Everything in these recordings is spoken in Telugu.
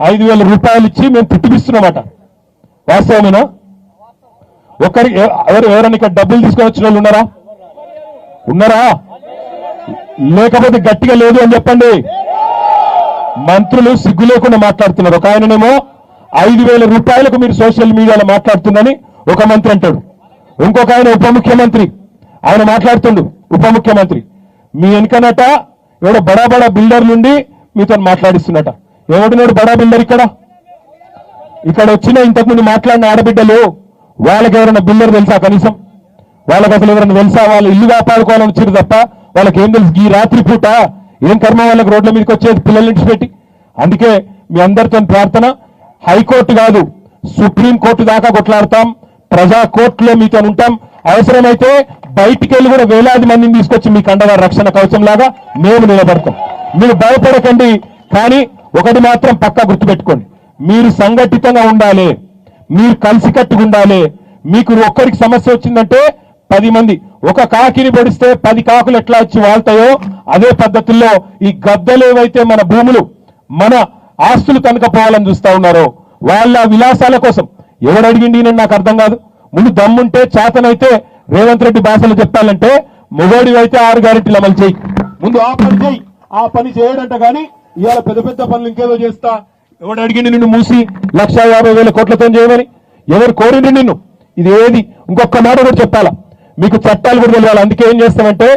ఐదు వేల రూపాయలు ఇచ్చి మేము తిట్టిపిస్తున్నామట వాస్తవమేనా? ఒకరి ఎవరు ఎవరైనా ఇక్కడ డబ్బులు తీసుకొని వచ్చిన వాళ్ళు ఉన్నారా? ఉన్నారా? లేకపోతే గట్టిగా లేదు అని చెప్పండి. మంత్రులు సిగ్గు లేకుండా మాట్లాడుతున్నారు. ఒక ఆయననేమో ఐదు వేల రూపాయలకు మీరు సోషల్ మీడియాలో మాట్లాడుతుందని ఒక మంత్రి అంటాడు. ఇంకొక ఆయన ఉప ముఖ్యమంత్రి. ఆయన మాట్లాడుతుండు ఉప ముఖ్యమంత్రి. మీ వెనుకనట ఎవడో బడా బడా బిల్డర్ నుండి మీతో మాట్లాడిస్తున్నట. ఎవడినోడు బడా బిల్డర్ ఇక్కడ? ఇక్కడ వచ్చిన ఇంతకుముందు మాట్లాడిన ఆడబిడ్డలు వాళ్ళకి ఎవరైనా బిల్డర్ తెలుసా కనీసం? వాళ్ళకి అసలు ఎవరైనా తెలుసా? వాళ్ళు ఇల్లు కాపాడుకోవాలని వచ్చారు తప్ప వాళ్ళకి ఏం తెలుసు? ఈ రాత్రి పూట ఏం కర్మ వాళ్ళకి రోడ్ల మీదకి వచ్చేది పిల్లల్ని పెట్టి అందుకే మీ అందరితో ప్రార్థన. హైకోర్టు కాదు సుప్రీం కోర్టు దాకా కొట్లాడతాం. ప్రజా కోర్టులో మీతో ఉంటాం. అవసరమైతే బయటికి వెళ్ళి కూడా వేలాది మందిని తీసుకొచ్చి మీకు అండగా రక్షణ కవచం లాగా మేము నిలబడతాం. మీరు భయపడకండి కానీ ఒకటి మాత్రం పక్కా గుర్తుపెట్టుకోండి. మీరు సంఘటితంగా ఉండాలి. మీరు కలిసికట్టుగా ఉండాలి. మీకు ఒక్కరికి సమస్య వచ్చిందంటే పది మంది. ఒక కాకిని పొడిస్తే పది కాకులు ఎట్లా వచ్చి వాళ్తాయో అదే పద్ధతుల్లో ఈ గద్దలు ఏవైతే మన భూములు మన ఆస్తులు తనకపోవాలని చూస్తా ఉన్నారో వాళ్ళ విలాసాల కోసం. ఎవడు అడిగిండి నేను నాకు అర్థం కాదు. ముందు దమ్ముంటే చేతనైతే రేవంత్ రెడ్డి భాషలో చెప్పాలంటే మొగోడివైతే ఆరు గ్యారెంటీలు అమలు చేయి. ముందు ఆ పని చేయి. ఆ పని చేయడంట కానీ ఇవాళ పెద్ద పెద్ద పనులు ఇంకేదో చేస్తా. ఎవడు అడిగింది నిన్ను మూసి లక్ష యాభై వేల కోట్లతో చేయమని? ఎవరు కోరిండి నిన్ను? ఇది ఏది? ఇంకొక మాట కూడా చెప్పాలా? మీకు చట్టాలు కూడా తెలియాలి? అందుకే ఏం చేస్తామంటే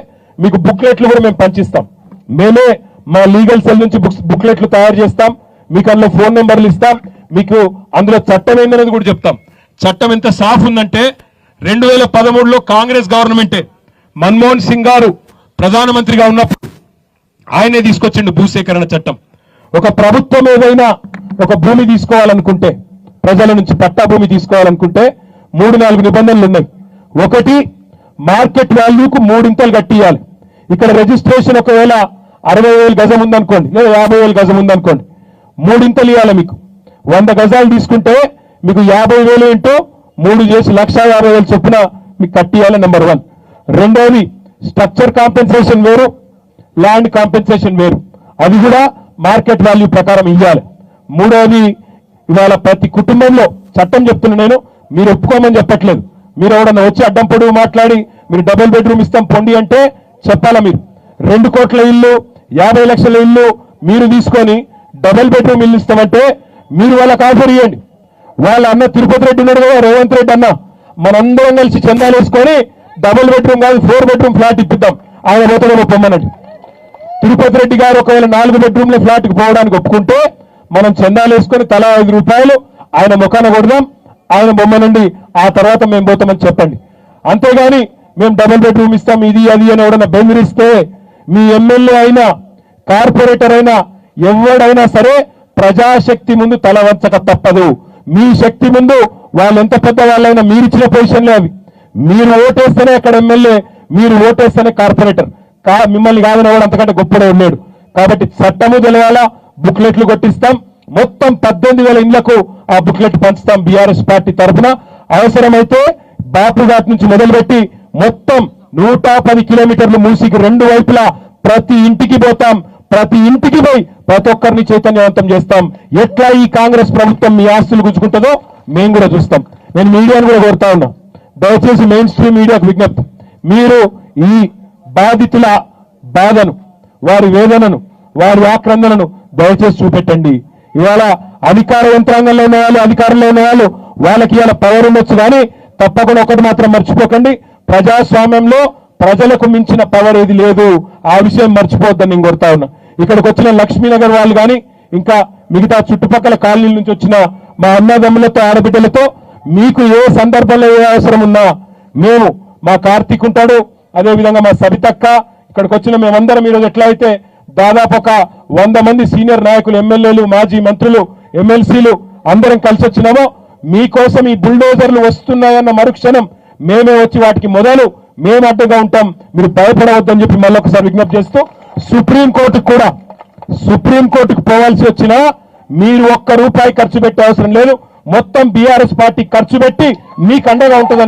మీకు బుక్లెట్లు కూడా మేము పంచిస్తాం. మేమే మా లీగల్ సెల్ నుంచి బుక్స్ బుక్లెట్లు తయారు చేస్తాం. మీకు అందులో ఫోన్ నెంబర్లు ఇస్తాం. మీకు అందులో చట్టం ఏందనేది కూడా చెప్తాం. చట్టం ఎంత సాఫ్ ఉందంటే రెండు వేల పదమూడులో కాంగ్రెస్ గవర్నమెంటే మన్మోహన్ సింగ్ గారు ప్రధానమంత్రిగా ఉన్నప్పుడు ఆయనే తీసుకొచ్చిండు భూసేకరణ చట్టం. ఒక ప్రభుత్వం ఏదైనా ఒక భూమి తీసుకోవాలనుకుంటే ప్రజల నుంచి పట్టా భూమి తీసుకోవాలనుకుంటే మూడు నాలుగు నిబంధనలు ఉన్నాయి. ఒకటి మార్కెట్ వాల్యూకు మూడింతలు కట్టియాలి. ఇక్కడ రిజిస్ట్రేషన్ ఒకవేళ అరవై వేలు గజం ఉందనుకోండి లేదా యాభై వేలు గజం ఉందనుకోండి మూడింతలు ఇవ్వాలి మీకు. వంద గజాలు తీసుకుంటే మీకు యాభై వేలు ఏంటో మూడు చేసి లక్ష యాభై వేలు చొప్పున మీకు కట్టియాలి నెంబర్ వన్. రెండోది స్ట్రక్చర్ కాంపెన్సేషన్ వేరు. ల్యాండ్ కాంపెన్సేషన్ వేరు. అది కూడా మార్కెట్ వాల్యూ ప్రకారం ఇవ్వాలి మూడోది ఇవాళ ప్రతి కుటుంబంలో చట్టం చెప్తున్నా నేను మీరు ఒప్పుకోమని చెప్పట్లేదు. మీరు ఎవడన్నా వచ్చి అడ్డం పొడుగు మాట్లాడి మీరు డబుల్ బెడ్రూమ్ ఇస్తాం పొండి అంటే చెప్పాలా మీరు? రెండు కోట్ల ఇల్లు యాభై లక్షల ఇల్లు మీరు తీసుకొని డబుల్ బెడ్రూమ్ ఇల్లు ఇస్తామంటే మీరు వాళ్ళకి ఆఫర్ ఇవ్వండి వాళ్ళ అన్న తిరుపతి రెడ్డి ఉన్నాడు కదా రేవంత్ రెడ్డి అన్న. మనందరం కలిసి చందాలు వేసుకొని డబుల్ బెడ్రూమ్ కాదు ఫోర్ బెడ్రూమ్ ఫ్లాట్ ఇప్పిద్దాం. ఆయన పోతాడేమో పొమ్మనండి. తిరుపతి రెడ్డి గారు ఒకవేళ నాలుగు బెడ్రూమ్ల ఫ్లాట్కి పోవడానికి ఒప్పుకుంటే మనం చందాలు వేసుకొని తలా ఐదు రూపాయలు ఆయన ముఖాన కొడదాం ఆయన బొమ్మ నుండి ఆ తర్వాత మేము పోతామని చెప్పండి. అంతేగాని మేము డబుల్ బెడ్రూమ్ ఇస్తాం ఇది అది అని ఎవడన్నా బెదిరిస్తే మీ ఎమ్మెల్యే అయినా కార్పొరేటర్ అయినా ఎవడైనా సరే ప్రజాశక్తి ముందు తల వంచక తప్పదు. మీ శక్తి ముందు వాళ్ళు ఎంత పెద్ద వాళ్ళైనా మీరు ఇచ్చిన పొజిషన్లే అవి. మీరు ఓటేస్తేనే అక్కడ ఎమ్మెల్యే మీరు ఓటేస్తేనే కార్పొరేటర్. కా మిమ్మల్ని కాదని వాడు అంతకంటే గొప్పడే ఉన్నాడు. కాబట్టి చట్టము తెలియాలా? బుక్లెట్లు కొట్టిస్తాం. మొత్తం పద్దెనిమిది వేల ఇండ్లకు ఆ బుక్లెట్ పంచుతాం బీఆర్ఎస్ పార్టీ తరఫున అవసరమైతే బాపుఘాట్ నుంచి మొదలుపెట్టి మొత్తం నూట పది కిలోమీటర్లు మూసికి రెండు వైపులా ప్రతి ఇంటికి పోతాం. ప్రతి ఇంటికి పోయి ప్రతి ఒక్కరిని చైతన్యవంతం చేస్తాం. ఎట్లా ఈ కాంగ్రెస్ ప్రభుత్వం మీ ఆస్తులు గుంజుకుంటుందో మేము కూడా చూస్తాం. నేను మీడియాను కూడా కోరుతా ఉన్నా. దయచేసి మెయిన్ స్ట్రీమ్ మీడియాకు విజ్ఞప్తి. మీరు ఈ బాధితుల బాధను వారి వేదనను వారి ఆక్రందనను దయచేసి చూపెట్టండి. ఇవాళ అధికార యంత్రాంగంలో ఉన్న వాళ్ళు అధికారంలో ఉన్న వాళ్ళు వాళ్ళకి ఇవాళ పవర్ ఉండొచ్చు కానీ తప్పకుండా ఒకటి మాత్రం మర్చిపోకండి. ప్రజాస్వామ్యంలో ప్రజలకు మించిన పవర్ ఏది లేదు. ఆ విషయం మర్చిపోవద్దని నేను కొడతా ఉన్నా. ఇక్కడికి వచ్చిన లక్ష్మీనగర్ వాళ్ళు కానీ ఇంకా మిగతా చుట్టుపక్కల కాలనీల నుంచి వచ్చిన మా అన్నదమ్ములతో ఆడబిడ్డలతో మీకు ఏ సందర్భంలో ఏ అవసరం ఉన్నా మేము మా కార్తీక్ ఉంటాడు అదే విధంగా మా సబితక్క ఇక్కడికి వచ్చిన మేమందరం ఈరోజు ఎట్లా అయితే దాదాపు ఒక వంద మంది సీనియర్ నాయకులు ఎమ్మెల్యేలు మాజీ మంత్రులు ఎమ్మెల్సీలు అందరం కలిసి వచ్చినామో మీకోసం ఈ బుల్డోజర్లు వస్తున్నాయన్న మరుక్షణం మేమే వచ్చి వాటికి మొదలు మేము అడ్డుగా ఉంటాం. మీరు భయపడవద్దని చెప్పి మళ్ళీ ఒకసారి విజ్ఞప్తి చేస్తూ సుప్రీం కోర్టుకు కూడా సుప్రీం కోర్టుకు పోవాల్సి వచ్చినా మీరు ఒక్క రూపాయి ఖర్చు పెట్టే అవసరం లేదు. మొత్తం బీఆర్ఎస్ పార్టీ ఖర్చు పెట్టి మీకు అండగా ఉంటుందని